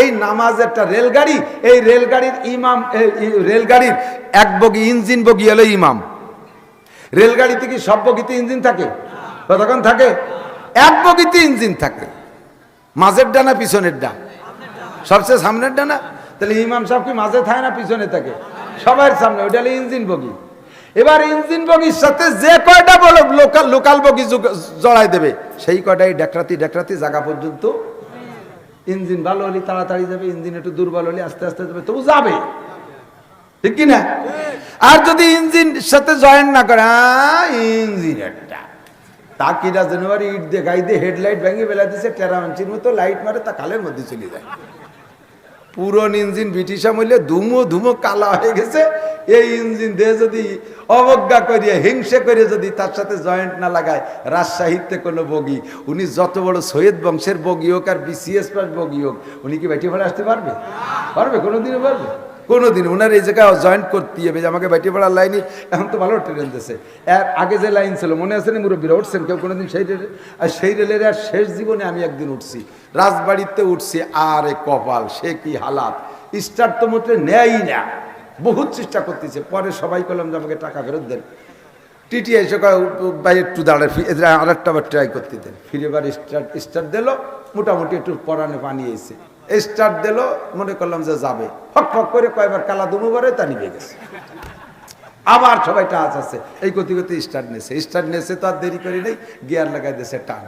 এই নামাজ একটা রেলগাড়ি, এই রেলগাড়ির ইমাম রেলগাড়ির এক বগি ইঞ্জিন বগি হলো ইমাম। রেলগাড়িতে কি সব বগিতে ইঞ্জিন থাকে? কতক্ষণ থাকে? এক বগিতে ইঞ্জিন থাকে। মাঝের ডানা, পিছনের ডান। সবচেয়ে সামনের ডানা? তাহলে ইমাম সাহেব কি মাঝে থাকে না পিছনে থাকে? সবার সামনে, ওইটা ইঞ্জিন বগি। এবার ইঞ্জিন বগির সাথে যে কয়টা বলো লোকাল লোকাল বগি জড়াই দেবে, সেই কয়টাই ডেকরাতি ডেকরাতি জায়গা পর্যন্ত ইঞ্জিন ভালো হলে তাড়াতাড়ি যাবে, ইঞ্জিন একটু দুর্বল হলে আস্তে আস্তে যাবে, তবু যাবে। ঠিক কিনা? আর যদি ইঞ্জিন সাথে জয়েন না করে ইঞ্জিন তা কিরা জানুয়ারি ইট দিয়ে গাই দিয়ে হেডলাইট ভেঙে বেলা দিছে টেরামাঞ্চির মতো লাইট মারে, তা কালের মধ্যে চলে যায়। পুরন ইঞ্জিন ব্রিটিশ আমলে ধুমো ধুমো কালা হয়ে গেছে। এই ইঞ্জিন দিয়ে যদি অবজ্ঞা করিয়ে, হিংসে করে যদি তার সাথে জয়েন্ট না লাগায় রাজশাহীতে কোনো বগি। উনি যত বড় সৈয়দ বংশের বগি হোক আর বিসিএস পাস বগি হোক, উনি কি ব্যাটি ভাড়া আসতে পারবে? পারবে, কোনোদিনও পারবে? কোনোদিন ওনার এই জায়গায় জয়েন্ট করতে হবে, যে আমাকে বাইটি পড়ার লাইনে এখন তো ভালো ট্রেন দিয়েছে এর আগে যে লাইন ছিল, মনে আছে না মুরব্বীরা, উঠছেন কেউ কোনোদিন সেই রেলে আর সেই রেলের আর শেষ জীবনে আমি একদিন উঠছি। রাজবাড়িতে উঠছি, আরে কপাল, সে কি হালাত? স্টার্ট তো মোটে নেয়ই না। বহুত চেষ্টা করতেছে। পরে সবাই করলাম যে আমাকে টাকা ফেরত দেন। টিটি এসে ভাই, একটু দাঁড়ায় আর একটা বার ট্রাই করতে দেন। ফিরে এবার স্টার্ট দিল, মোটামুটি একটু পরানে এসে। স্টার্ট দিল, মনে করলাম যে যাবে। ফক ফক করে কয়বার কালা দুমুবারে তা নিবে গেছে। আবার সবাই টাচ আছে। এই গতি গতি স্টার্ট নেছে। স্টার্ট নেছে তো আর দেরি করি নেই, গিয়ার লাগাই দিয়েছে টান।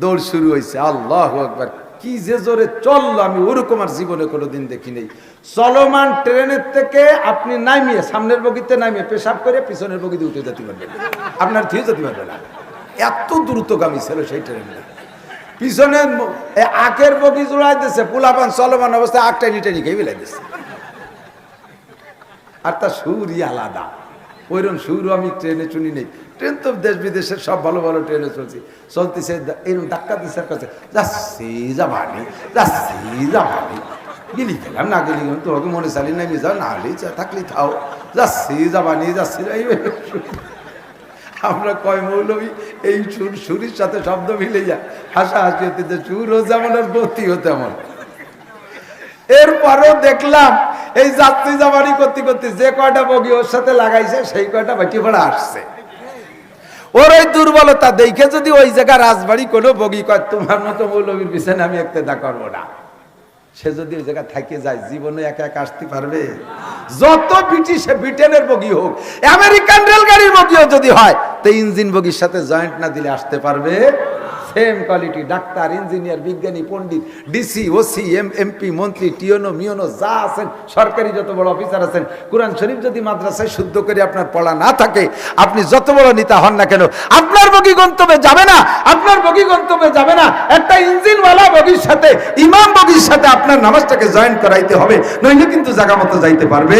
দৌড় শুরু হয়েছে আল্লাহ একবার কি যে জোরে চলল, আমি ওরকম আর জীবনে কোনোদিন দেখি নেই। চলমান ট্রেনের থেকে আপনি নামিয়ে, সামনের বগিতে নামিয়ে পেশাব করে পিছনের বগিতে উঠে যেতে পারবেন। আপনার থিয়ে যেতে পারবে না। এত দ্রুতগামী ছিল সেই ট্রেনটা। পিছনে আখের বগি জোড়াই দিছে পোলাপান চলমান অবস্থায় আখটা নিটে নিকে মিলাই দিছে আর তার সুরই আলাদা। ওইরকম সুরও আমি ট্রেনে শুনি নেই। ট্রেন তো দেশ বিদেশের সব ভালো ভালো ট্রেনে চলছে। চলতেছে এরকম ধাক্কা দিচ্ছে কাছে, যাচ্ছি, যাবানি যাচ্ছি, যাবানি। গেলি গেলাম না গেলি তোমাকে মনে চালি নামি যাও, না হলেই থাকলি, থাও। যাচ্ছি, যাবানি, যাচ্ছি আমরা কয় মৌলবী, এই সুর, সুরির সাথে শব্দ মিলে যায় হাসা হাসি হতে সুরও যেমন আর গতিও তেমন। এরপরেও দেখলাম, এই যাত্রী জামানি করতে করতে যে কয়টা বগি ওর সাথে লাগাইছে, সেই কয়টা বাটি ভাড়া আসছে। ওর ওই দুর্বলতা দেখে যদি ওই জায়গা রাজবাড়ি কোনো বগি কয়, তোমার মতো মৌলবীর পিছনে আমি একতেদা করব না। সে যদি ওই জায়গা থাকে যায়, জীবনে একা একা আসতে পারবে? যত ব্রিটিশ ব্রিটেনের বগি হোক, আমেরিকান রেলগাড়ির বগিও যদি হয়, তো ইঞ্জিন বগির সাথে জয়েন্ট না দিলে আসতে পারবে? সেম কোয়ালিটি ডাক্তার ইঞ্জিনিয়ার বিজ্ঞানী পণ্ডিত ডিসি ওসি এম এমপি মন্ত্রী টিওনো মিওনো যা আছেন সরকারি যত বড় অফিসার আছেন কোরআন শরীফ যদি মাদ্রাসায় শুদ্ধ করে আপনার পড়া না থাকে আপনি যত বড় নেতা হন না কেন আপনার বগি গন্তব্যে যাবে না আপনার বগি গন্তব্যে যাবে না একটা ইঞ্জিনওয়ালা বগির সাথে ইমাম বগির সাথে আপনার নামাজটাকে জয়েন করাইতে হবে নইলে কিন্তু জায়গা মতো যাইতে পারবে।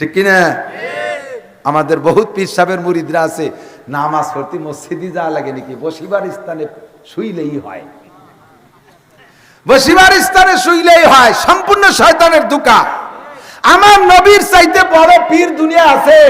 ঠিক কিনা? আমাদের বহুত পীর সাহেবের মুরিদরা আছে নামাজ পড়তে মসজিদে যা লাগে নাকি? বসিবার স্থানে শুইলেই হয়। বসিবার স্থানে শুইলেই হয়, সম্পূর্ণ শয়তানের দুকা আমার নবীর চাইতে বড় পীর দুনিয়া আছে।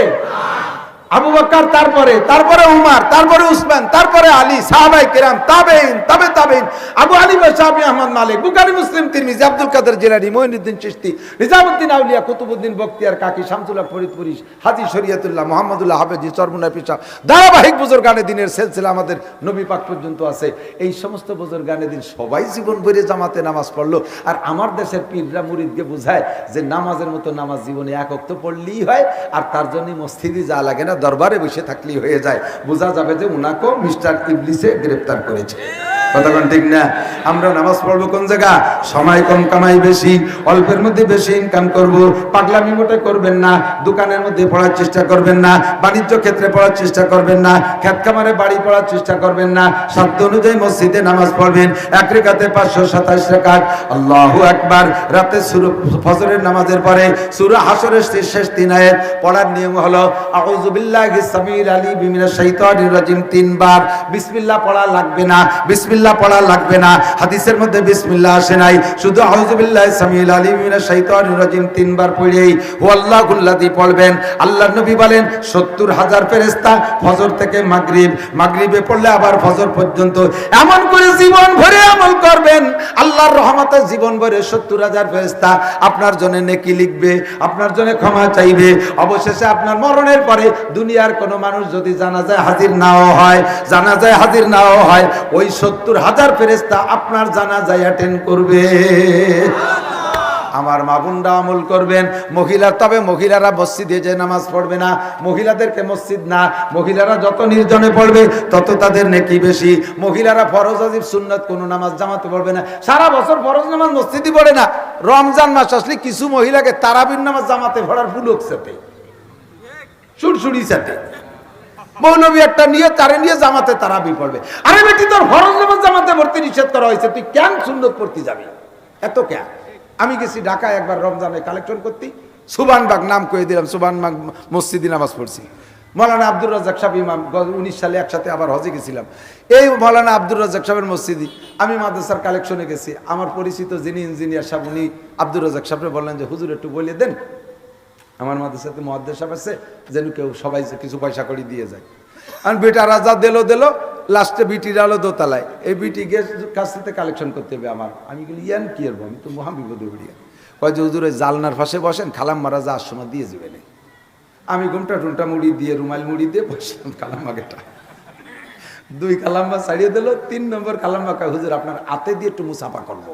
আবু বকর তারপরে তারপরে উমার, তারপরে উসমান, তারপরে আলী সাহাবাই কিরাম তাবেইন তবে তাবেইন আবু আলী সাহাবি Ahmad, Malik, Bukhari, Muslim, Tirmidhi, Abdul Qadir Jilani Moinuddin Chishti, Nizamuddin Auliya, Qutbuddin Bakhtiyar, Kaki, Shamsullah Faridpuri হাজি শরিয়াতুল্লাহ মোহাম্মদুল্লাহ হাফেজি চরমুনা পিসা ধারাবাহিক বুজুর গানে দিনের সিলসিলা আমাদের নবী পাক পর্যন্ত আছে। এই সমস্ত বুজুর গানে দিন সবাই জীবন ভরে জামাতে নামাজ পড়ল। আর আমার দেশের পীররা মুরিদকে বোঝায় যে নামাজের মতো নামাজ জীবনে একক তো পড়লেই হয়, আর তার জন্য মসজিদে যা লাগে না। দরবারে বসে থাকলেই হয়ে যায়। বোঝা যাবে যে উনাকেও মিস্টার ইবলিসে গ্রেপ্তার করেছে। কতক্ষণ ঠিক না? আমরা নামাজ পড়ব কোন জায়গা? সময় কম, কামাই বেশি, অল্পের মধ্যে বেশি ইনকাম করব। পাগলামি মোটে করবেন না, দোকানের মধ্যে পড়ার চেষ্টা করবেন না, বাণিজ্য ক্ষেত্রে পড়ার চেষ্টা করবেন না, খেত খামারে বাড়ি পড়ার চেষ্টা করবেন না, শব্দ অনুযায়ী মসজিদে নামাজ পড়বেন, এক রেখাতে পাঁচশো সাতাশ রেখাত। আল্লাহ একবার রাতে সুর ফজরের নামাজের পরে সুর হাসরের শেষ শেষ তিন আয়াত। পড়ার নিয়ম হলো আউযুবিল্লাহি সামিল আলী বিমিনাশ শাইতানির রাজিম, তিনবার। বিসমিল্লাহ পড়া লাগবে না। বিসমিল্লাহ বিসমিল্লাহ পড়া লাগবে না। হাদিসের মধ্যে বিসমিল্লাহ আসে নাই। শুধু আউযুবিল্লাহ সামিউল আলিম মিনাশ শাইতানির রাজিম তিনবার পড়েই হুয়াল্লাহুল্লাযী পড়বেন। আল্লাহর নবী বলেন 70 হাজার ফেরেশতা ফজর থেকে মাগরিব। মাগরিবে পড়লে আবার ফজর পর্যন্ত। এমন করে জীবন ভরে আমল করবেন। আল্লাহর রহমতে জীবন ভরে 70 হাজার ফেরেশতা আপনার জন্য নেকি লিখবে, আপনার জন্য ক্ষমা চাইবে। অবশেষে আপনার মরণের পরে দুনিয়ার কোনো মানুষ যদি জানাজায় হাজির নাও হয়, জানাজায় হাজির নাও হয়, ওই সত্তর হাজার ফেরেস্তা আপনার জানাজায় অ্যাটেন্ড করবে। আমার মা বোনরা আমল করবেন। মহিলা, তবে মহিলারা মসজিদে যে নামাজ পড়বে না। মহিলাদেরকে মসজিদ না। মহিলারা যত নির্জনে পড়বে, তত তাদের নেকি বেশি। মহিলারা ফরজ আজিব সুন্নত কোনো নামাজ জামাতে পড়বে না। সারা বছর ফরজ নামাজ মসজিদই পড়ে না। রমজান মাস আসলে কিছু মহিলাকে তারাবির নামাজ জামাতে পড়ার পুলক সাথে সুরসুরি সাথে মৌলবী একটা নিয়ে তারে নিয়ে জামাতে আরে বেটি, তোর জামাতে পড়তে নিষেধ করা হয়েছে, তুই কেন পড়তে যাবি? এত কেন? আমি গেছি ঢাকায় একবার রমজানে কালেকশন সুবানবাগ নাম কয়ে দিলাম সুবানবাগ মসজিদে নামাজ পড়ছি। মৌলানা আব্দুর রাজাক সাহেব ইমাম উনিশ সালে একসাথে আবার হজে গেছিলাম। এই মৌলানা আব্দুর রাজাক সাহেবের মসজিদে আমি মাদ্রাসার কালেকশনে গেছি। আমার পরিচিত যিনি ইঞ্জিনিয়ার সাহেব, উনি আব্দুর রাজাক সাহেবরে বললেন যে, হুজুর, একটু বলে দেন। আমার মাদ্রাসাতে মহাদ্দেশ সাহেব আছে, যেন কেউ সবাই কিছু পয়সা করে দিয়ে যায়। আর বেটা রাজা দিলো দিলো, লাস্টে বিটির আলো দোতলায়। এই বিটি গিয়ে কাছ থেকে কালেকশন করতে হবে আমার। আমি বলি, ইয়ান কি করব আমি তো মহাবিপদে বেরিয়ে কয় যে, হুজুর জালনার পাশে বসেন, খালাম মারা যাওয়ার সময় দিয়ে যাবেন আমি ঘুমটা টুমটা মুড়ি দিয়ে, রুমাল মুড়ি দিয়ে বসলাম কালাম্মাকেটা দুই কালাম্মা ছাড়িয়ে দিল, তিন নম্বর কালাম্মা কয়, হুজুর, আপনার হাতে দিয়ে একটু মুসাফা করব।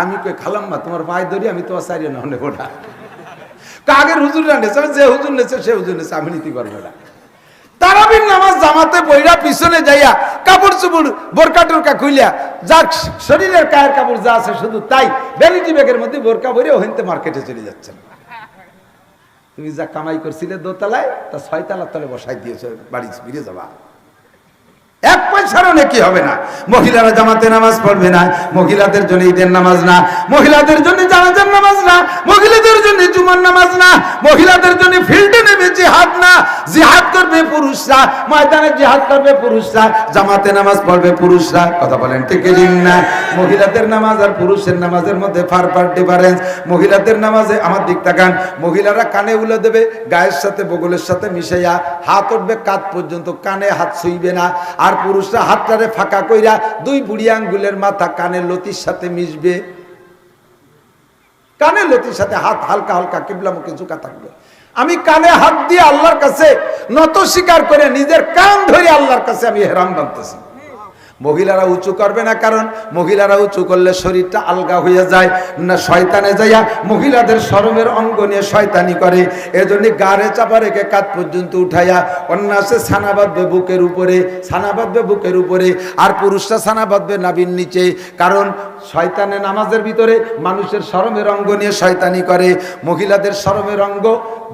আমি কই খালাম্মা তোমার পায়ে ধরি, আমি তোমার সারিয়ে না নেব না। কাগের হুজুর না নেছে, যে হুজুর নেছে, সে হুজুর নেছে, আমি নিতে পারব না। তারাবির নামাজ জামাতে বইরা পিছনে যাইয়া কাপড় চুপড়, বোরকা টোরকা খুইলিয়া, যার শরীরের কায়ের কাপড় যা আছে শুধু তাই, ভ্যানিটি ব্যাগের মধ্যে বোরকা বইরে ওখানতে মার্কেটে চলে যাচ্ছেন তুমি যা কামাই করছিলে দোতলায়, তা ছয়তলার তলে বসাই দিয়েছ, বাড়ি ফিরে যাবা। এক পয়সারও নাকি হবে না। মহিলারা জামাতে নামাজ পড়বে না, মহিলাদের জন্য ঈদের নামাজ না, মহিলাদের জন্য জানাজার নামাজ না, মহিলাদের জন্য জুমার নামাজ না, মহিলাদের জন্য ফিল্ডে নেবে জিহাদ না, জিহাদ করবে পুরুষরা, ময়দানে জিহাদ করবে পুরুষরা, জামাতে নামাজ পড়বে পুরুষরা। কথা বলেন ঠিক ঠিক না? মহিলাদের নামাজ আর পুরুষের নামাজের মধ্যে ফার ফার ডিফারেন্স মহিলাদের নামাজে আমার দিক তাকান, মহিলারা কানে উলে দেবে, গায়ের সাথে বগলের সাথে মিশাইয়া হাত উঠবে কাত পর্যন্ত কানে হাত ছুইবে না। আর পুরুষরা হাতটারে ফাঁকা কইরা দুই বুড়ি আঙ্গুলের মাথা কানের লতির সাথে মিশবে। কানের লতির সাথে হাত হালকা হালকা কিবলামুখে ঝুঁকা থাকবে। আমি কানে হাত দিয়ে আল্লাহর কাছে নত স্বীকার করে নিজের কান ধরে আল্লাহর কাছে আমি হেরাম বানতেছি। মহিলারা উঁচু করবে না, কারণ মহিলারা উঁচু করলে শরীরটা আলগা হয়ে যায়। না শয়তানে যাইয়া মহিলাদের সরমের অঙ্গ নিয়ে শয়তানি করে। এজন্য গাড়ে চাপা রেখে কাত পর্যন্ত উঠাইয়া অন্যাসে ছানা বাঁধবে বুকের উপরে, ছানা বাঁধবে বুকের উপরে, আর পুরুষরা ছানা বাঁধবে নাবির নিচে। কারণ শয়তানে নামাজের ভিতরে মানুষের শরমের অঙ্গ নিয়ে শয়তানি করে। মহিলাদের শরমের অঙ্গ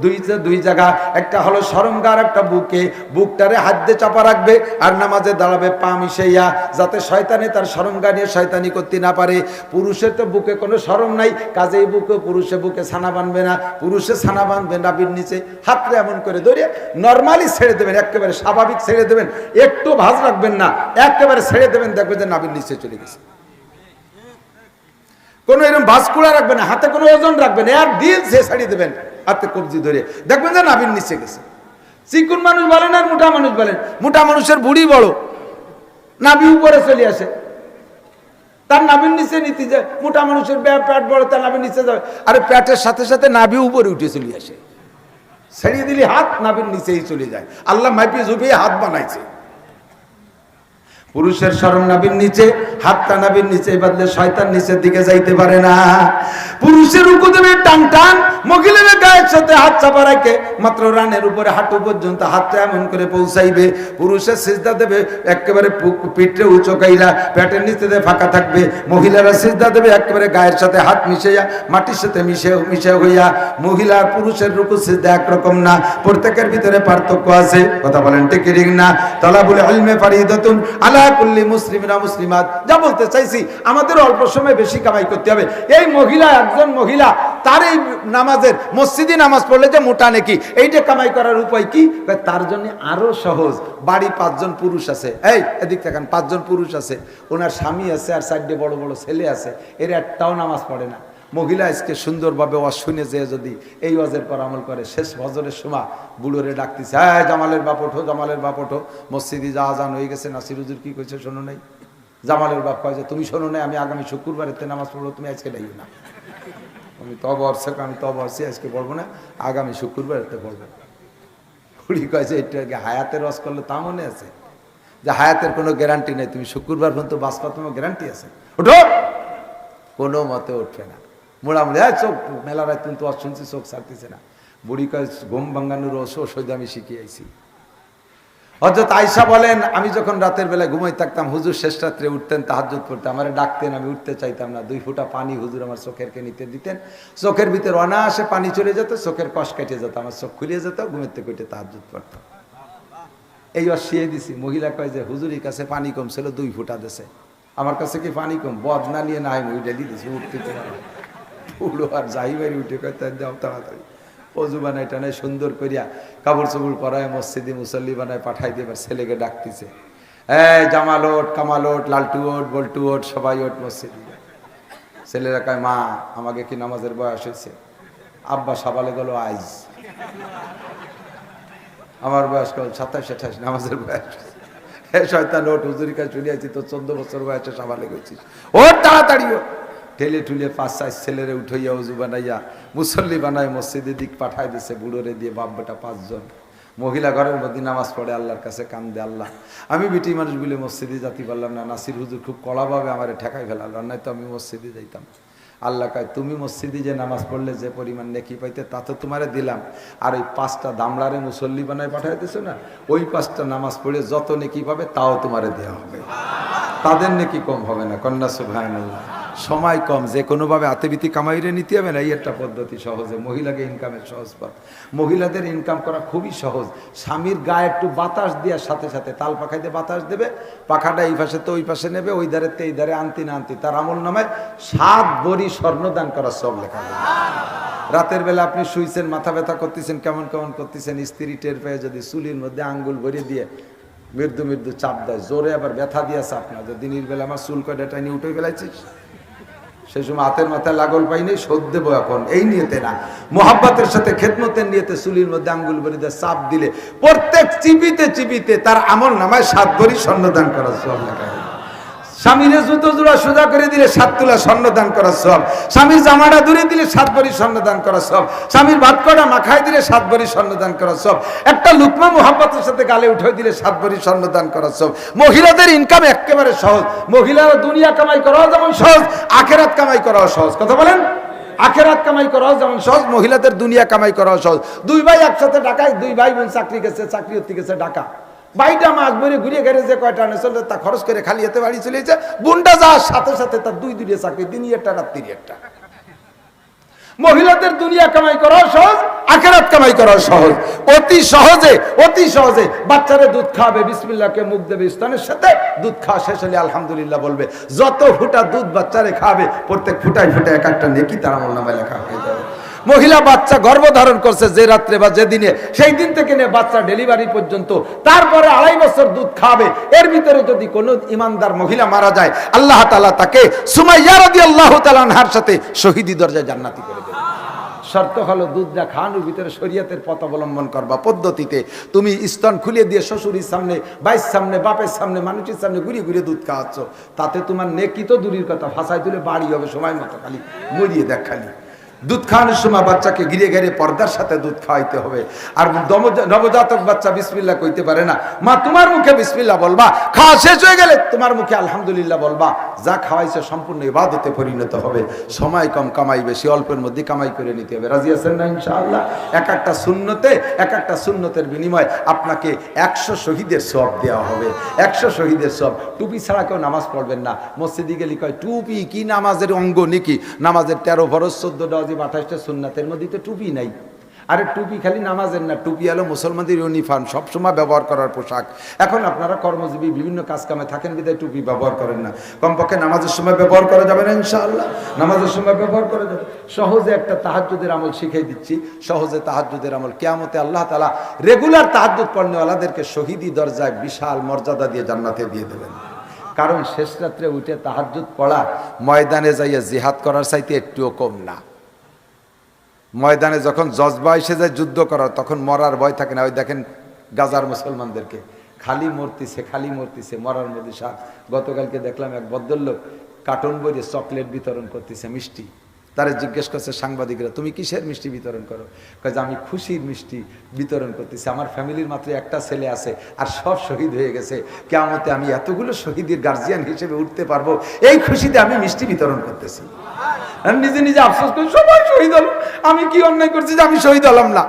দুই দুই জায়গা, একটা হলো শরমগার একটা বুকে। বুকটারে হাত দিয়ে চাপা রাখবে আর নামাজে দাঁড়াবে, পা মিশাইয়া, যাতে শয়তানে তার শরমগা নিয়ে শয়তানি করতে না পারে। পুরুষের তো বুকে কোনো শরম নাই, কাজেই বুকে, পুরুষে বুকে ছানা বানবে না। পুরুষে ছানা বানবে নাবির নিচে হাতটা এমন করে ধরে নর্মালি ছেড়ে দেবেন, একেবারে স্বাভাবিক ছেড়ে দেবেন, একটু ভাজ রাখবেন না, একেবারে ছেড়ে দেবেন, দেখবেন যে নাবির নিচে চলে গেছে। কোনো এরকম ভাস্কুলা রাখবেন হাতে কোনো ওজন রাখবেন এক দিন সে ছাড়িয়ে দেবেন, হাতে কবজি ধরে। দেখবেন যে নাবির নিচে গেছে। চিকুন মানুষ বলেন আর মোটা মানুষ বলেন, মোটা মানুষের বুড়ি বড় নাবি উপরে চলে আসে। তার নাবির নিচে নিতে যায় মোটা মানুষের প্যাট বড়, তার নাবির নিচে যাবে। আরে প্যাটের সাথে সাথে নাবি উপরে উঠে চলে আসে। ছেড়িয়ে দিলে হাত নাবির নিচেই চলে যায়। আল্লাহ মাইপি জুপিয়ে হাত বানাইছে। পুরুষের স্মরণ নাবির নিচে, হাতটা নাবির নিচে বাদলে শয়তান নিচের দিকে যাইতে পারে না। পুরুষের উকু দেবে টান টান মহিলার গায়ের সাথে হাত চাপা রাখে মাত্র রানের উপরে হাঁটু পর্যন্ত হাতটা এমন করে পৌঁছাইবে। পুরুষের সিজদা দেবে, একেবারে পিঠে উঁচু পেটের নিচে ফাঁকা থাকবে। মহিলারা সিজদা দেবে, একেবারে গায়ের সাথে হাত মিশাইয়া, মাটির সাথে মিশে মিশে হইয়া মহিলা পুরুষের রুকু সিজদা একরকম না। প্রত্যেকের ভিতরে পার্থক্য আছে। কথা বলেন ঠিক না? বলে আলমে ফারিদাতুন আলা কুল্লি মুসলিমরা মুসলিমাত। যা বলতে চাইছি, আমাদের অল্প সময় বেশি কামাই করতে হবে। এই মহিলা, একজন মহিলা তার এই নামাজের মসজিদি নামাজ পড়লে যে মোটা নাকি? এইটা কামাই করার উপায় কি? তার জন্য আরও সহজ। বাড়ি পাঁচজন পুরুষ আছে। এই, এদিক দেখেন পাঁচজন পুরুষ আছে। ওনার স্বামী আছে আর সাইডে বড় বড় ছেলে আছে। এর একটাও নামাজ পড়ে না। মহিলা আজকে সুন্দরভাবে ওয়াজ শুনে যে যদি এই ওয়াজের পর আমল করে, শেষ ভজরের সময় বুড়োরে ডাকতেছে হ্যাঁ জামালের বাপ ওঠো, জামালের বাপ ওঠো। মসজিদি যা আজান হয়ে গেছে, নাসির হুজুর কি কইছে শোনো নাই? জামালের বাপ কয় যে, তুমি শোনো নাই, আমি আগামী শুক্রবার এতে নামাজ পড়ব, তুমি আজকে ডাইও না। আমি তব অর্থক আমি তব অর্থে আজকে পড়ব না, আগামী শুক্রবার এতে পড়ব খুঁড়ি কয়েছে এটা হায়াতের রস করলে তা মনে আছে? যে হায়াতের কোনো গ্যারান্টি নেই, তুমি শুক্রবার পর্যন্ত বাঁচবা, তোমার গ্যারান্টি আছে। ওঠো! কোনো মতে উঠবে না। মোড়ামুড়ি হ্যাঁ চোখ, মেলা রায় তুমি তো আর শুনছি চোখ ছাড়তেছে না। বুড়ি কয় ঘুম ভাঙ্গানোর ওষুধ আমি শিখিয়ে আইছি। হজরত আয়সা বলেন, আমি যখন রাতের বেলায় ঘুমাই থাকতাম, হুজুর শেষ রাত্রে উঠতেন তাহাজুদ পড়তে আমার ডাকতেন, আমি উঠতে চাইতাম না। দুই ফুটা পানি হুজুর আমার চোখেরকে নিতে দিতেন। চোখের ভিতরে অনায়াসে পানি চলে যেত, চোখের কষ কেটে যেত, আমার চোখ খুলিয়ে যেত, ঘুমের থেকে উঠে তাহাজুদ পড়তাম। এই অশিয়ে দিছি। মহিলা কয় যে, হুজুরের কাছে পানি কম ছিল দুই ফুটা দেশে আমার কাছে কি পানি কম? বদ না নিয়ে না আমি উঠে দিতেছি উঠতে উড়ো আর যাই বাড়ি উঠে কয় তাই যাও তাড়াতাড়ি। অজু বানায়, টানায়, সুন্দর করিয়া কাপড় চোপড় পরায়, মসজিদে মুসল্লি বানায় পাঠাই দিয়ে এবার ছেলেকে ডাকতেছে। এই জামাল ওট কামাল ওট লালটু ওট বল্টু ওট সবাই ওট মসজিদে। ছেলেরা কয়, মা, আমাকে কি নামাজের বয়স হয়েছে? আব্বা সবালে গেল আইজ। আমার বয়স কল সাতাশ, আঠাশ, নামাজের বয়স হে শয়তান ওট হুজুরি কাছে চলে আসছি তো চোদ্দ বছর বয়সে সাবালে গেছিস। ওর তাড়াতাড়ি ও ঠেলে ঠুলে পাঁচ সাইজ ছেলেরে উঠাইয়া উজু বানাইয়া মুসল্লি বানায় মসজিদের দিক পাঠাই দিছে, বুড়োরে দিয়ে বাপ বেটা পাঁচজন। মহিলা ঘরের মধ্যে নামাজ পড়ে, আল্লাহর কাছে কান্দে আল্লাহ। আমি বিটি মানুষ বলে মসজিদে যাতে পারলাম না, নাসির হুজুর খুব কড়াভাবে আমার ঠেকাই ফেলাল নাই তো আমি মসজিদে যাইতাম। আল্লাহ কয়, তুমি মসজিদে যে নামাজ পড়লে যে পরিমাণ নেকি পাইতে, তা তো তোমারে দিলাম। আর ওই পাঁচটা দামড়ারে মুসল্লি বানায় পাঠাই দিছো না, ওই পাঁচটা নামাজ পড়ে যত নেকি পাবে, তাও তোমারে দেওয়া হবে। তাদের নেকি কম হবে না, কন্যা সুভায়ন সময় কম, যে কোনোভাবে আতেবিতি কামাইরে নিতে হবে না, এই একটা পদ্ধতি সহজে। মহিলাকে ইনকামের সহজ পথ। মহিলাদের ইনকাম করা খুবই সহজ। স্বামীর গায়ে একটু বাতাস দেওয়ার সাথে সাথে তাল পাখাইতে বাতাস দেবে, পাখাটা এই পাশে তো ওই পাশে নেবে, ওই ধারে এই ধারে আনতি না আনতি। তার আমল নামে সাত বড়ি স্বর্ণদান করার সব লেখা রাতের বেলা আপনি শুইছেন, মাথা ব্যথা করতেছেন, কেমন কেমন করতেছেন, স্ত্রী টের পেয়ে যদি চুলির মধ্যে আঙ্গুল ভরে দিয়ে মৃদু মৃদু চাপ দেয়, জোরে আবার ব্যথা দিয়ে চাপ না যে দিনের বেলা আমার চুল কয়টা টাইনি উঠে ফেলাইছিস? সেই সময় হাতের মাথায় লাগল পাইনি শোধ দেবো এখন। এই নিয়েতে না। মোহাব্বতের সাথে খেদমতের নিয়েতে চুলির মধ্যে আঙ্গুল ভরে দিয়ে চাপ দিলে প্রত্যেক চিবিতে চিবিতে তার আমল নামায় সাত ভরি স্বর্ণদান করা সব লেখা স্বামীরে জুতো জোড়া সোজা করে দিলে সাত তুলা স্বর্ণদান করার সব। স্বামীর জামাটা দূরে দিলে সাত ভরি স্বর্ণদান করার সব। স্বামীর ভাত কটা মাখায় দিলে সাত ভরি স্বর্ণদান করার সব। একটা লুকমা মোহাম্মতের সাথে গালে উঠে দিলে সাত ভরি স্বর্ণদান করার সব। মহিলাদের ইনকাম একেবারে সহজ। মহিলারা দুনিয়া কামাই করাও যেমন সহজ, আখেরাত কামাই করাও সহজ। কথা বলেন? আখেরাত কামাই করাও যেমন সহজ, মহিলাদের দুনিয়া কামাই করাও সহজ। দুই ভাই একসাথে ঢাকায়, দুই ভাই বোন চাকরি গেছে, চাকরি হতে গেছে ঢাকা। বাইটা মাস ভরে ঘুরে ঘেরে যে কয়টা আনে তা খরচ করে খালি এতে বাড়ি চলে যাচ্ছে বোনটা যাওয়ার সাথে সাথে তার দুই দুই চাকরি দিনই একটা রাত্রি একটা। মহিলাদের দুনিয়া কামাই করা সহজ, আখেরাত কামাই করা সহজ। অতি সহজে অতি সহজে বাচ্চারা দুধ খাবে বিসমিল্লাহকে মুখ দেবে স্তনের সাথে, দুধ খাওয়া শেষ হলে আলহামদুলিল্লাহ বলবে, যত ফুটা দুধ বাচ্চারে খাবে প্রত্যেক ফুটায় ফুটায় এক একটা নেকি তার আমল নামায় লেখা হয়ে যাবে মহিলা বাচ্চা গর্ভধারণ করছে যে রাত্রে বা যেদিনে সেই দিন থেকে নিয়ে বাচ্চা ডেলিভারি পর্যন্ত, তারপরে আড়াই বছর দুধ খাবে। এর ভিতরে যদি কোনো ইমানদার মহিলা মারা যায়, আল্লাহ তালা তাকে সুমাইয়া রদি আল্লাহ তালানহার সাথে শহীদি দরজায় জান্নাতি করে দেবে। শর্ত হলো দুধটা খাওয়ানোর ভিতরে শরীয়তের পথ অবলম্বন করবা। পদ্ধতিতে তুমি স্তন খুলে দিয়ে শ্বশুরির সামনে, বাইর সামনে, বাপের সামনে, মানুষের সামনে ঘুরিয়ে ঘুরিয়ে দুধ খাওয়াচ্ছ। তাতে তোমার নেকি তো দূরের কথা ফাঁসাই তুলে বাড়ি হবে, সময় মতো খালি, মরিয়ে দেখ খালি। দুধ খাওয়ানোর সময় বাচ্চাকে ঘিরে ঘিরে পর্দার সাথে দুধ খাওয়াইতে হবে। আর নবজাতক বাচ্চা বিসমিল্লা কইতে পারে না। মা, তোমার মুখে বিসমিল্লা বলবা? খাওয়া শেষ হয়ে গেলে তোমার মুখে আলহামদুলিল্লাহ বলবা। যা খাওয়াইছে সম্পূর্ণ ইবাদতে পরিণত হবে। সময় কম কামাই বেশি, অল্পের মধ্যে কামাই করে নিতে হবে। রাজি আছেন না ইনশাআল্লাহ? এক একটা শূন্যতে এক একটা শূন্যতের বিনিময়ে আপনাকে একশো শহীদের সব দেওয়া হবে। একশো শহীদের সব টুপি ছাড়া কেউ নামাজ পড়বেন না। মসজিদে গেলে কয়, টুপি কি নামাজের অঙ্গ নাকি? নামাজের তেরো ফরজ চোদ্দটা অজিব আঠাশটা সুন্নাতের মধ্যে তো টুপি নাই। আরে টুপি খালি নামাজের না, টুপি হলো মুসলমানদের ইউনিফর্ম, সবসময় ব্যবহার করার পোশাক। এখন আপনারা কর্মজীবী, বিভিন্ন কাজ কামে থাকেন বিদায় টুপি ব্যবহার করেন না। কমপক্ষে নামাজের সময় ব্যবহার করা যাবে না, ইনশাআল্লাহ। নামাজের সময় ব্যবহার করা যাবে। সহজে একটা তাহাজ্জুদের আমল শিখিয়ে দিচ্ছি। সহজে তাহাজ্জুদের আমল কেয়ামতে আল্লাহ তালা রেগুলার তাহাজ্জুদ পড়নেওয়ালাদেরকে শহীদি দরজায় বিশাল মর্যাদা দিয়ে জান্নাতে দিয়ে দেবেন। কারণ শেষ রাত্রে উঠে তাহাজ্জুদ পড়া, ময়দানে যাইয়া জিহাদ করার চাইতে একটুও কম না। ময়দানে যখন জজবা এসে যায় যুদ্ধ করার, তখন মরার ভয় থাকে না। ওই দেখেন গাজার মুসলমানদেরকে, খালি মরতিছে খালি মরতিছে, মরার মধ্যে সাপ। গতকালকে দেখলাম এক ভদ্রলোক কার্টন বইয়ে চকলেট বিতরণ করতেছে, মিষ্টি। তারা জিজ্ঞেস করছে সাংবাদিকরা, তুমি কিসের মিষ্টি বিতরণ করো? কাজে আমি খুশির মিষ্টি বিতরণ করতেছি। আমার ফ্যামিলির মাত্র একটা ছেলে আছে আর সব শহীদ হয়ে গেছে। কেমতে আমি এতগুলো শহীদের গার্জিয়ান হিসেবে উঠতে পারব। এই খুশিতে আমি মিষ্টি বিতরণ করতেছি। আমি নিজে নিজে আফসোস করি, সবাই শহীদ হল আমি কি অন্যায় করছি যে আমি শহীদ হলাম না?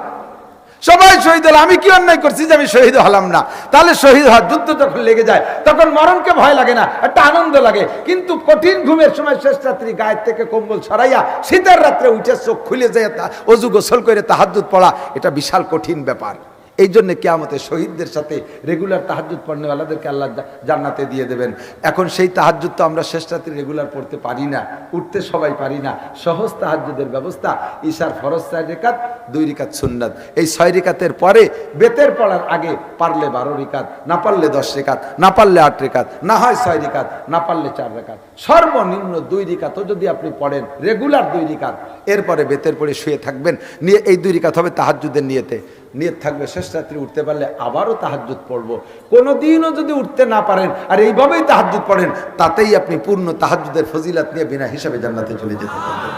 সবাই শহীদ হল আমি কি অন্যায় করছি যে আমি শহীদ হলাম না? তাহলে শহীদ হওয়ার যুদ্ধ যখন লেগে যায়, তখন মরণকে ভয় লাগে না, একটা আনন্দ লাগে। কিন্তু কঠিন ঘুমের সময় শেষ রাত্রি গায়ের থেকে কম্বল ছড়াইয়া শীতের রাত্রে উঠে চোখ খুলে যায় অজু গোসল করে তাহাজুদ পড়া, এটা বিশাল কঠিন ব্যাপার। এই জন্য কেয়ামতে শহীদদের সাথে রেগুলার তাহাজুদ পড়নেওয়ালাদেরকে আল্লাহ জান্নাতে দিয়ে দেবেন। এখন সেই তাহাজুদ তো আমরা শেষ রাতে রেগুলার পড়তে পারি না, উঠতে সবাই পারি না। সহজ তাহাজুদের ব্যবস্থা, ঈশার ফরজ চার রেখাত, দুই রিকাত সুন্নাত। এই ছয় রিকাতের পরে বেতের পড়ার আগে পারলে বারো রিকাত না পারলে দশ রেখাত, না পারলে আট রেখাত, না হয় ছয় রিকাত না পারলে চার রেখাত। সর্বনিম্ন দুই রিকাতও যদি আপনি পড়েন রেগুলার দুই রিকাত এরপরে বেতের পরে শুয়ে থাকবেন, নিয়ে এই দুই রিকাত হবে তাহাজুদের নিয়েতে। নিয়ত থাকবে, শেষ রাত্রি উঠতে পারলে আবারও তাহাজ্জুদ পড়ব। কোনো দিনও যদি উঠতে না পারেন, আর এইভাবেই তাহাজ্জুদ পড়েন, তাতেই আপনি পূর্ণ তাহাজ্জুদের ফজিলাত নিয়ে বিনা হিসাবে জান্নাতে চলে যেতে পারবেন।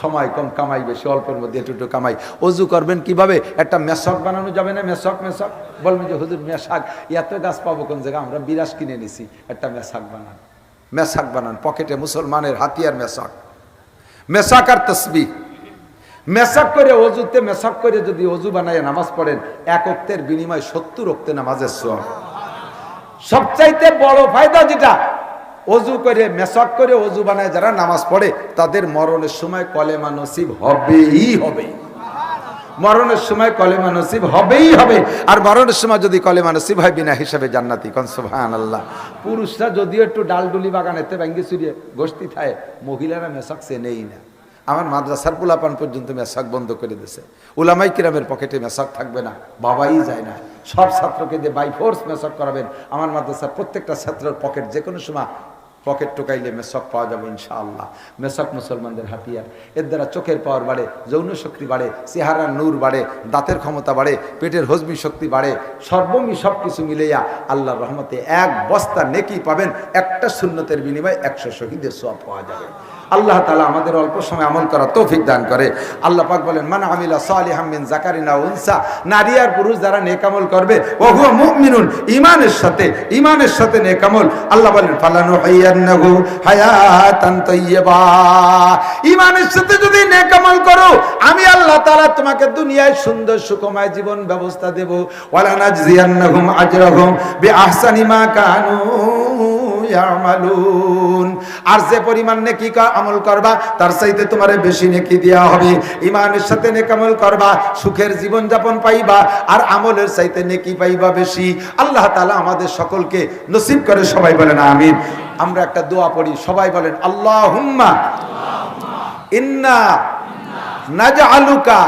সময় কম, কামাই বেশি, অল্পের মধ্যে একটু একটু কামাই। অজু করবেন কীভাবে? একটা মেশক বানানো যাবে না, মেশক মেশক? বলবেন যে, হুজুর, মেশাক, এত গাছ পাবো কোন জায়গায়? আমরা বিরাস কিনে নিছি একটা মেশাক বানান। মেশাক বানান, পকেটে মুসলমানের হাতিয়ার মেশক। মেশাক আর তসবি মেশাক করে অজুতে মেশাক করে যদি অজু বানায় নামাজ পড়েন, এক অক্তের বিনিময় সত্তর অক্তে নামাজের সব সবচাইতে বড় ফায়দা যেটা, অজু করে মেশাক করে অজু বানায় যারা নামাজ পড়ে, তাদের মরণের সময় কলেমা নসিব হবেই হবে। মরণের সময় কলেমা নসিব হবেই হবে। আর মরণের সময় যদি কলেমা নসিব হয়, বিনা হিসাবে জান্নাতি কনসভান আল্লাহ পুরুষরা যদিও একটু ডালডুলি বাগানেতে ব্যাঙ্গি চুরিয়ে গোষ্ঠী থায়, মহিলারা মেশাক সে নেই না। আমার মাদ্রাসার পোলাপান পর্যন্ত মেশাক বন্ধ করে দিয়েছে উলামাই কিরামের পকেটে মেশাক থাকবে না, বাবাই যায় না। সব ছাত্রকে দিয়ে বাই ফোর্স মেশাক করাবেন। আমার মাদ্রাসার প্রত্যেকটা ছাত্রের পকেট যে কোনো সময় পকেট টোকাইলে মেশক পাওয়া যাবে ইনশাআল্লাহ। মেশক মুসলমানদের হাতিয়ার। এর দ্বারা চোখের পাওয়ার বাড়ে, যৌন শক্তি বাড়ে, চেহারার নূর বাড়ে, দাঁতের ক্ষমতা বাড়ে, পেটের হজমি শক্তি বাড়ে, সর্বমি সব কিছু মিলেইয়া আল্লাহর রহমতে এক বস্তা নেকি পাবেন, একটা শূন্যতের বিনিময়ে একশো শহীদের সব পাওয়া যাবে। আল্লাহ তালা আমাদের অল্প সময় আমল করা তৌফিক দান করে। আল্লাহ পাক বলেন, মান আমিলা সালিহাম মিন জাকারিনা উনসা নারী আর পুরুষ যারা নেকামল করবে ওহুয়া মুমিনুন, ঈমানের সাথে ঈমানের সাথে নেকামল আল্লাহ বলেন ফালানু হাইয়ান্নাহু হায়াতান ঈমানের সাথে যদি নেকামল করো, আমি আল্লাহ তাআলা তোমাকে দুনিয়ায় সুন্দর সুখময় জীবন ব্যবস্থা দেব। ওয়ালা নাজজিয়ান্নাহুম আজরাহুম বিআহসানি মা কানু। আর যে পরিমাণ নেকি আমল করবা, তার চাইতে তোমারে বেশি নেকি দেওয়া হবে। ইমানের সাথে নেক আমল করবা, সুখের জীবন যাপন পাইবা, আর আমলের চাইতে নেকি পাইবা বেশি। আল্লাহ তাআলা আমাদের সকলকে নসিব করে সবাই বলেন, আমিন। আমরা একটা দোয়া পড়ি, সবাই বলেন, আল্লাহুম্মা ইন্না নাজআলুকা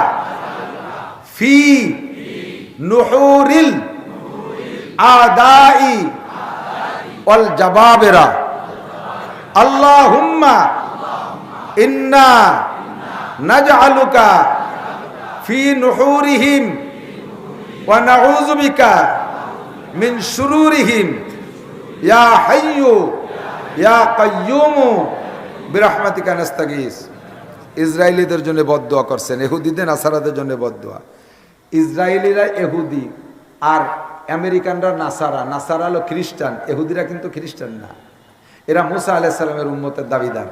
ফি নুহুরিল আদাই ওয়াল জাবাবেরা। আল্লাহুম্মা ইন্না নাজআলুকা ফি নুহুরিহিম ওয়া নাউযু বিকা মিন শুরুরিহিম। ইয়া হাইয়্যু ইয়া কাইয়্যুম বিরহমাতিকা নাস্তাগীস। ইসরায়েলিদের জন্য বদদোয়া করছেন এহুদিদের নাসারাদের জন্য বদদোয়া। ইসরায়েলিরা এহুদি আর আমেরিকানরা নাসারা নাসারা হলো খ্রিস্টান, এহুদিরা কিন্তু খ্রিস্টান না। এরা মুসা আলাহ সাল্লামের উম্মতের দাবিদার।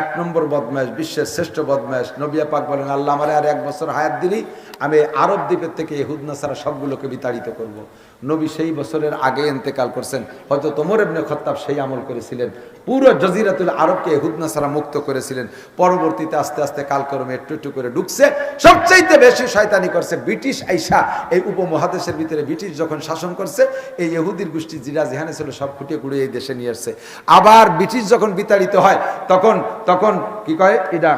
এক নম্বর বদমাস বিশ্বের শ্রেষ্ঠ বদমাস নবিয়া পাক বলেন, আল্লাহ আমার আর এক বছর হায়াত দিলি, আমি আরব দ্বীপের থেকে এহুদ, নাসারা সবগুলোকে বিতাড়িত করব। নবী সেই বছরের আগে এন্তেকাল করছেন। হয়তো তোমর এমনি খত্তাব সেই আমল করেছিলেন। পুরো জজিরাতুল আরবকে ইহুদ নাসারা মুক্ত করেছিলেন। পরবর্তীতে আস্তে আস্তে কালক্রমে একটু একটু করে ঢুকছে। সবচাইতে বেশি শয়তানি করছে ব্রিটিশ আইসা। এই উপমহাদেশের ভিতরে ব্রিটিশ যখন শাসন করছে, এই ইহুদির গোষ্ঠী জিরা যেখানে ছিল সব খুঁটিয়ে কুড়িয়ে এই দেশে নিয়ে আসছে। আবার ব্রিটিশ যখন বিতাড়িত হয়, তখন তখন কি কয় এটা?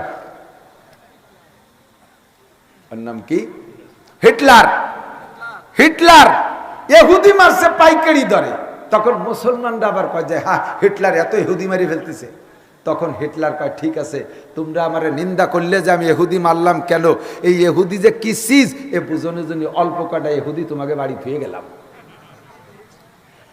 নাম কি? হিটলার। হিটলার। এহুদি মারছে পাইকারি দরে। তখন মুসলমানরা আবার কয় যে হ্যাঁ হিটলার এত এহুদি মারি ফেলতেছে। তখন হিটলার কয়, ঠিক আছে, তোমরা আমার নিন্দা করলে যে আমি এহুদি মারলাম কেন? এই এহুদি যে কি সিজ, এ বুঝনে জন্য অল্প কটা এহুদি তোমাকে বাড়ি ফিরে গেলাম।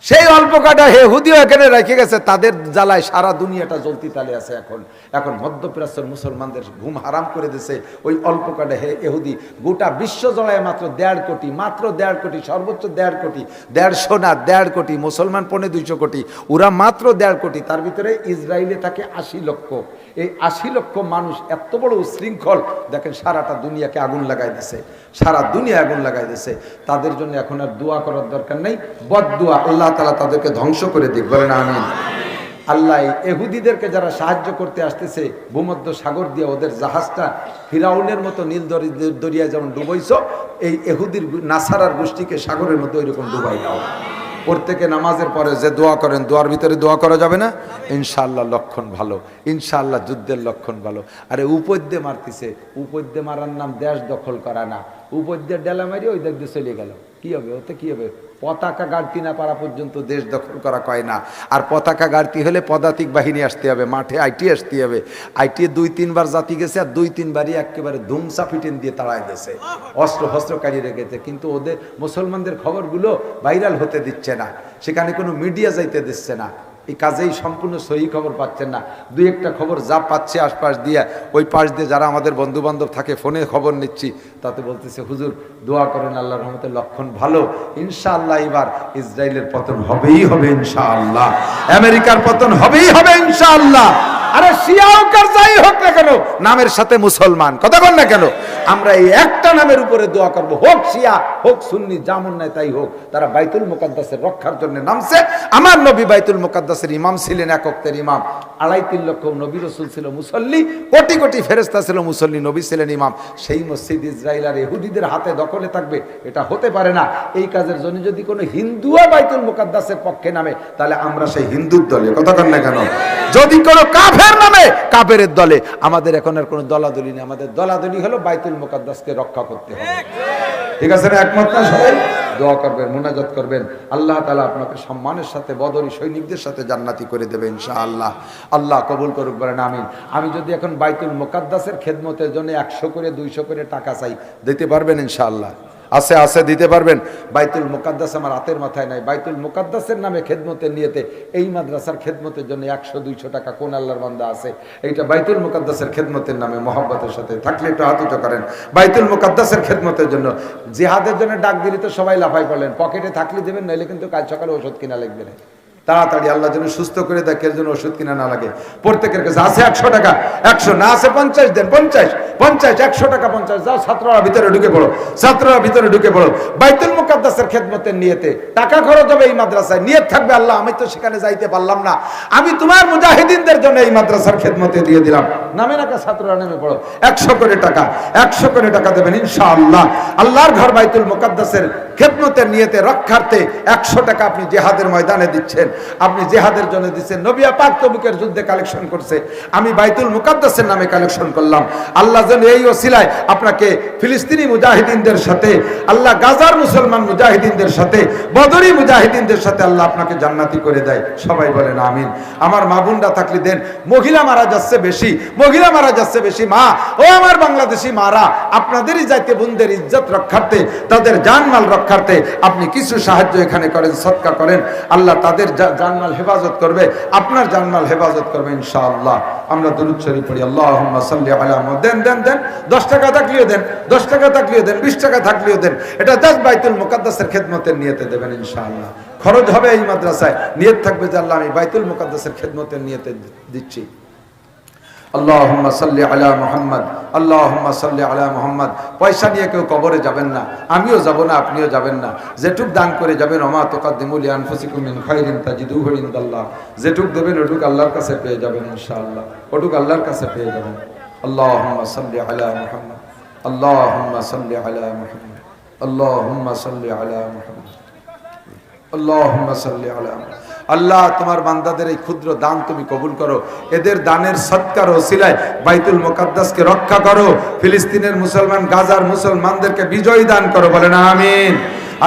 সেই অল্প কাটা হেহুদিও এখানে রেখে গেছে, তাদের জ্বালায় সারা দুনিয়াটা জ্বলতি তালে আছে এখন। এখন মধ্যপ্রাচ্যের মুসলমানদের ঘুম হারাম করে দিছে। ওই অল্প কাটা হে এহুদি, গোটা বিশ্ব জড়ায় মাত্র দেড় কোটি, মাত্র দেড় কোটি, সর্বোচ্চ দেড় কোটি, দেড়শো না দেড় কোটি, মুসলমান পনে দুইশো কোটি, ওরা মাত্র দেড় কোটি, তার ভিতরে ইসরায়েলে থাকে আশি লক্ষ। এই আশি লক্ষ মানুষ এত বড় উশৃঙ্খল। দেখেন সারাটা দুনিয়াকে আগুন লাগাই দিছে। সারা দুনিয়া আগুন লাগাই দিছে। তাদের জন্য এখন আর দোয়া করার দরকার নেই। বদ দোয়া আল্লাহ তালা তাদেরকে ধ্বংস করে দিক। বলেন আমিন। আল্লাহ এহুদিদেরকে যারা সাহায্য করতে আসতেছে, ভূমধ্য সাগর দিয়ে ওদের জাহাজটা ফিরাউনের মতো নীল দরি- দরিয়ায় যেমন ডুবাইছ, এই এহুদির নাসারার গোষ্ঠীকে সাগরের মধ্যে ওইরকম ডুবাই দাও। প্রত্যেকে নামাজের পরে যে দোয়া করেন দোয়ার ভিতরে দোয়া করা যাবে না? ইনশাল্লাহ লক্ষণ ভালো। ইনশাল্লাহ যুদ্ধের লক্ষণ ভালো। আরে উপদ্যে মারতিছে। উপদ্যে মারার নাম দেশ দখল করা না। উপদ্যে ডেলা মারি ওই দেখতে চলে গেল। কি হবে? ওতে কি হবে? পতাকা গাড়তি না পারা পর্যন্ত দেশ দখল করা কয় না। আর পতাকা গাড়তি হলে পদাতিক বাহিনী আসতে হবে, মাঠে আইটি আসতে হবে। আইটি দুই, তিনবার জাতি গেছে আর দুই, তিনবারই একেবারে ধুমসা ফিটেন দিয়ে তাড়ায় গেছে অস্ত্র হস্ত্রকারী রেখেছে কিন্তু ওদের মুসলমানদের খবরগুলো ভাইরাল হতে দিচ্ছে না। সেখানে কোনো মিডিয়া যাইতে দিচ্ছে না। এই কাজেই সম্পূর্ণ সহি খবর পাচ্ছেন না। দুই একটা খবর যা পাচ্ছে আশপাশ দিয়ে, ওই পাশ দিয়ে যারা আমাদের বন্ধু বান্ধব থাকে, ফোনে খবর নিচ্ছি, তাতে বলতেছে, হুজুর, দোয়া করেন আল্লাহ রহমতের লক্ষণ ভালো। ইনশাআল্লাহ এবার ইসরায়েলের পতন হবেই হবে, ইনশাআল্লাহ। আমেরিকার পতন হবেই হবে, ইনশাআল্লাহ। আরে শিয়া হোক আর যাই হোক না কেন, নামের সাথে মুসলমান। কথা বল না কেন আমরা এই একটা নামের উপরে দোয়া করব। হোক শিয়া, হোক সুন্নি যেমন নাই তাই হোক, তারা বাইতুল মুকাদ্দাসের রক্ষার জন্য নামছে। আমার নবী বাইতুল মুকাদ্দাসের ইমাম ছিলেন একক্তের ইমাম। আড়াই তিন লক্ষ নবী রসুল ছিল মুসল্লি, কোটি কোটি ফেরেস্তা ছিল মুসল্লি, নবী ছিলেন ইমাম। সেই মসজিদ ইসরায়েল আর ইহুদিদের হাতে দখলে থাকবে, এটা হতে পারে না। এই কাজের জন্য যদি কোনো হিন্দুও বাইতুল মুকাদ্দাসের পক্ষে নামে, তাহলে আমরা সেই হিন্দুর দলে। কথা কন না কেন? যদি কোনো কাফের নামে কাফের দলে। আমাদের এখন আর কোনো দলাদলি নেই। আমাদের দলাদলি হলো বাইতুল মুকাদ্দাসকে রক্ষা করতে হবে। ঠিক আছে না একমাত্র সবাই? দোয়া করবেন, মোনাজাত করবেন। আল্লাহ তালা আপনাকে সম্মানের সাথে, বদরি সৈনিকদের সাথে জান্নাতি করে দেবে ইনশা আল্লাহ কবুল করুক বলেন, আমিন। আমি যদি এখন বাইতুল মুকাদ্দাসের খেদমতের জন্য একশো করে, দুইশো করে টাকা চাই, দিতে পারবেন ইনশাআল্লাহ? আছে আছে, দিতে পারবেন। বাইতুল মুকাদ্দাস আমার হাতের মাথায় নাই। বাইতুল মুকাদ্দাসের নামে খেদমতের নিয়েতে এই মাদ্রাসার খেদমতের জন্য একশো, দুইশো টাকা কোন আল্লাহর বান্দা আছে? এইটা বাইতুল মুকাদ্দাসের খেদমতের নামে মহব্বতের সাথে থাকলে একটু হাত উঁচু করেন। বাইতুল মুকাদ্দাসের খেদমতের জন্য জিহাদের জন্য ডাক দিলে তো সবাই লাফাই পড়লেন। পকেটে থাকলে দেবেন, নইলে কিন্তু কাল সকালে ওষুধ কিনা লাগবে না তাড়াতাড়ি আল্লাহ যেন সুস্থ করে দেয় কেউ যেন ওষুধ কিনা না লাগে। প্রত্যেকের কাছে আছে একশো টাকা, একশো না আছে পঞ্চাশ, দেন পঞ্চাশ পঞ্চাশ, একশো টাকা পঞ্চাশ, যাও ছাত্ররা ভিতরে ঢুকে পড়ো, ছাত্ররা ভিতরে ঢুকে পড়ো। বাইতুল মুকাদ্দাসের খেদমতের নিয়েতে টাকা খরচ হবে এই মাদ্রাসায়, নিয়ত থাকবে আল্লাহ, আমি তো সেখানে যাইতে পারলাম না। আমি তোমার মুজাহিদিনদের জন্য এই মাদ্রাসার খেদমতে দিয়ে দিলাম। নামে নাকা ছাত্ররা নেমে পড়ো। একশো করে টাকা, একশো করে টাকা দেবেন ইনশাআল্লাহ। আল্লাহর ঘর বাইতুল মুকাদ্দাসের খেদমতের নিয়েতে রক্ষার্থে একশো টাকা আপনি জেহাদের ময়দানে দিচ্ছেন। আপনি জেহাদের জন্য দিচ্ছেন। নবিয়া পাক তবুকের যুদ্ধে কালেকশন করছে। আমি বাইতুল মুকাদ্দাসের নামে কালেকশন করলাম। আল্লাহ যেন এই ওসিলায় আপনাকে ফিলিস্তিনি মুজাহিদিনদের সাথে, আল্লাহ গাজার মুসলমান মুজাহিদিনদের সাথে, বদরি মুজাহিদিনদের সাথে আল্লাহ আপনাকে জান্নাতি করে দেয়। সবাই বলেন আমিন। আমার মা বোনরা থাকলে দেন, মহিলা মারা যাচ্ছে বেশি, মহিলা মারা যাচ্ছে বেশি, মা, ও আমার বাংলাদেশি মারা, আপনাদেরই যাইতে বোনদের ইজ্জত রক্ষার্থে, তাদের জানমাল রক্ষার্থে আপনি কিছু সাহায্য এখানে করেন, সৎকা করেন। আল্লাহ তাদের জানমাল হেফাজত করবে, আপনার জানমাল হেফাজত করবে ইনশাআল্লাহ। আমরা দরুদ শরীফ পড়ি, আল্লাহুম্মা সাল্লি আলা দেন দেন দেন 10 টাকা থাকলেও দেন 10 টাকা থাকলেও দেন 20 টাকা থাকলেও দেন, এটা জাস্ট বাইতুল মুকাদ্দাসের খেদমতের নিয়তে দেবেন ইনশাআল্লাহ। খরচ হবে এই মাদ্রাসায়, নিয়ত থাকবে যে আল্লাহ আমি বাইতুল মুকাদ্দাসের খেদমতের নিয়তে দিচ্ছি। আল্লাহুম্মা সাল্লি আলা মুহাম্মদ, আল্লাহুম্মা সাল্লি আলা মুহাম্মদ। পয়সা নিয়ে কেউ কবরে যাবেন না, আমিও যাব না, আপনিও যাবেন না। যেটুক দান করে যাবেন, ওমা তুকাদ্দিমু লি আনফুসিকুম মিন খাইরিন তাজিদুহু ইনদাল্লাহ। যেটুক দেবেন, ওটুক আল্লাহর কাছে পেয়ে যাবেন ইনশাআল্লাহ। ওটুক আল্লাহর কাছে পেয়ে যাবেন। আল্লাহুম্মা সাল্লি আলা মুহাম্মদ, আল্লাহুম্মা সাল্লি আলা মুহাম্মদ, আল্লাহুম্মা সাল্লি আলা মুহাম্মদ, আল্লাহুম্মা সাল্লি আলা মুহাম্মদ। আল্লাহ, তোমার বান্দাদের এই ক্ষুদ্র দান তুমি কবুল করো। এদের দানের সৎকার ওসিলায় বাইতুল মোকাদ্দাসকে রক্ষা করো। ফিলিস্তিনের মুসলমান, গাজার মুসলমানদেরকে বিজয় দান করো বলে না আমিন।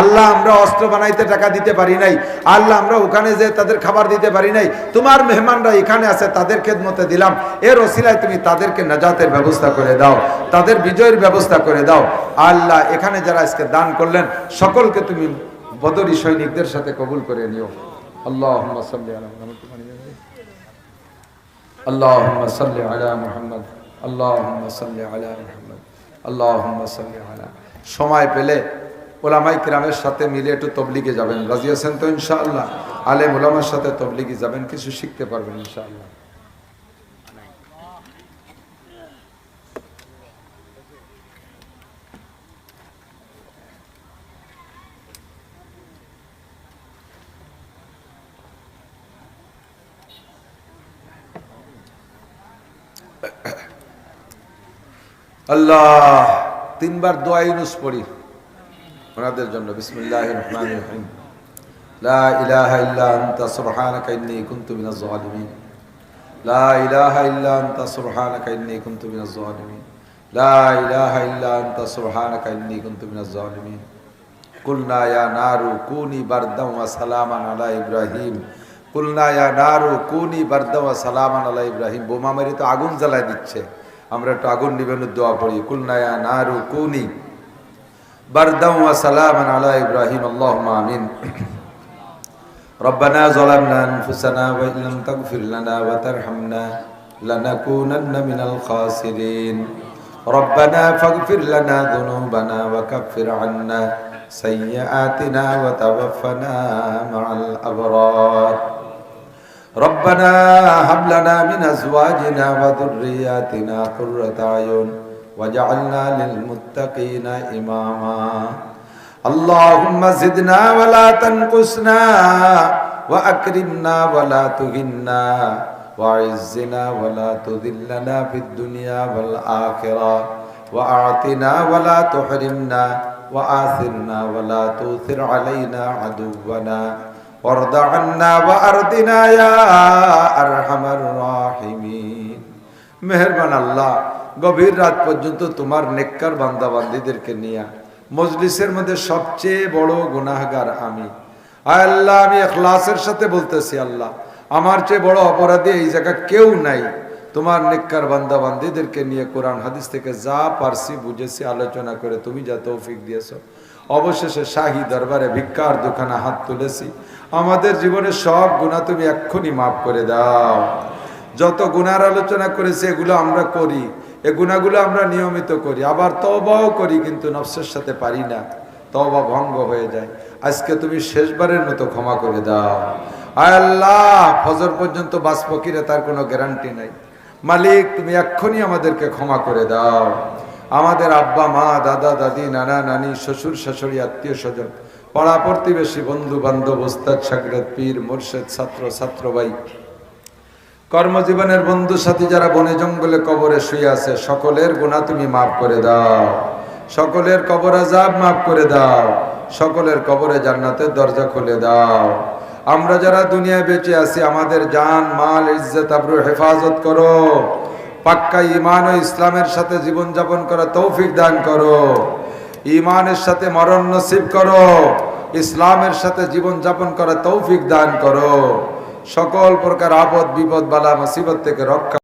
আল্লাহ, আমরা অস্ত্র বানাইতে টাকা দিতে পারি নাই। আল্লাহ, আমরা ওখানে যে তাদের খাবার দিতে পারি নাই। তোমার মেহমানরা এখানে আছে, তাদের খেদমতে দিলাম। এর ওসিলায় তুমি তাদেরকে নাজাতের ব্যবস্থা করে দাও। তাদের বিজয়ের ব্যবস্থা করে দাও। আল্লাহ, এখানে যারা আজকে দান করলেন, সকলকে তুমি বদরি সৈনিকদের সাথে কবুল করে নিও। اللهم صل على محمد اللهم صل على محمد اللهم صل على محمد اللهم صل على সময় পেলে ওলামাই কিরামের সাথে মিলে একটু তবলিগে যাবেন রাজি আছেন তো ইনশাআল্লাহ আলেম ওলামার সাথে তবলিগে যাবেন কিছু শিখতে পারবেন ইনশাআল্লাহ আল্লাহ, তিনবার দোয়া ইউনুস পড়ি। ওনাদের জন্য বিসমিল্লাহ রহমান রহিম। লা ইলাহা ইল্লা আনতা, সুবহানাকা ইন্নী কুনতু মিনাজ জালিমিন লা ইলাহা ইল্লা আনতা, সুবহানাকা ইন্নী কুনতু মিনাজ জালিমিন লা ইলাহা ইল্লা আনতা, সুবহানাকা ইন্নী কুনতু মিনাজ জালিমিন কুলনা ইয়া নারু কুনি বারদাম ওয়া সালামান আলা ইব্রাহিম। কুলনা ইয়া নারু কুনি বারদাম ওয়া সালামান আলা ইব্রাহিম। বোমা মেরে তো আগুন জ্বালায় দিচ্ছে। আমরা একটু আগুন নিবেনের দোয়া পড়ি কুলনা ইয়া নারু কুনি বারদাম ওয়া সালামান আলা ইব্রাহিম আল্লাহুম্মা আমিন ربنا ظلمنا أنفسنا وإن لم تغفر لنا وترحمنا لنكونن من الخاسرين ربنا فاغفر لنا ذنوبنا وكفر عنا سيئاتنا وتوفنا مع الأبرار ربنا هب لنا من أزواجنا وذرياتنا قرة أعين وجعلنا للمتقين إماما اللهم زدنا ولا تنقصنا وأكرمنا ولا تهنا وعزنا ولا تذلنا في الدنيا والآخرة وأعطنا ولا تحرمنا وآثرنا ولا تؤثر علينا عدونا وارض عنا وأرضنا يا أرحم الراحمين মেহরবান আল্লাহ গভীর রাত পর্যন্ত তোমার নেককার বান্দা বান্দিদেরকে নিয়ে মজলিসের মধ্যে সবচেয়ে বড় গুনাহগার আমি আয় আল্লাহ আমি এখলাসের সাথে বলতেছি আল্লাহ আমার চেয়ে বড় অপরাধী এই জায়গা কেউ নাই তোমার নেককার বান্দা বান্দিদেরকে নিয়ে কোরআন হাদিস থেকে যা পারছি বুঝেছি আলোচনা করে তুমি যা তৌফিক দিয়েছো অবশেষে শাহী দরবারে ভিক্ষার দোকানে হাত তুলেছি। আমাদের জীবনের সব গুণা তুমি এক্ষুনি মাফ করে দাও। যত গুনার আলোচনা করেছে, এগুলো আমরা করি। এ গুণাগুলো আমরা নিয়মিত করি। আবার তবাও করি, কিন্তু নফসের সাথে পারি না। তবা ভঙ্গ হয়ে যায়। আজকে তুমি শেষবারের মতো ক্ষমা করে দাও। আল্লাহ, ফজর পর্যন্ত বাসপকিরে তার কোনো গ্যারান্টি নাই। মালিক, তুমি এক্ষুনি আমাদেরকে ক্ষমা করে দাও। আমাদের আব্বা, মা, দাদা, দাদি, নানা, নানি, শ্বশুর, শাশুড়ি, আত্মীয় স্বজন, পাড়া প্রতিবেশী বন্ধু বান্ধব ওস্তাদ সাগরেদ পীর, মোর্শেদ, ছাত্র ছাত্র ভাই, কর্মজীবনের বন্ধু, সাথী যারা বনে জঙ্গলে কবরে শুয়ে আছে, সকলের গুণা তুমি মাফ করে দাও। সকলের কবর আজাব মাফ করে দাও। সকলের কবরে জান্নাতের দরজা খুলে দাও। আমরা যারা দুনিয়ায় বেঁচে আছি, আমাদের জান, মাল, ইজ্জত আবরু হেফাজত করো। পাক্কা ইমান ও ইসলামের সাথে জীবন যাপন করা তৌফিক দান করো। ইমানের সাথে মরণ নসিব করো। ইসলামের সাথে জীবন যাপন করা তৌফিক দান করো। সকল প্রকার আপদ বিপদ বালা মুসিবত থেকে রক্ষা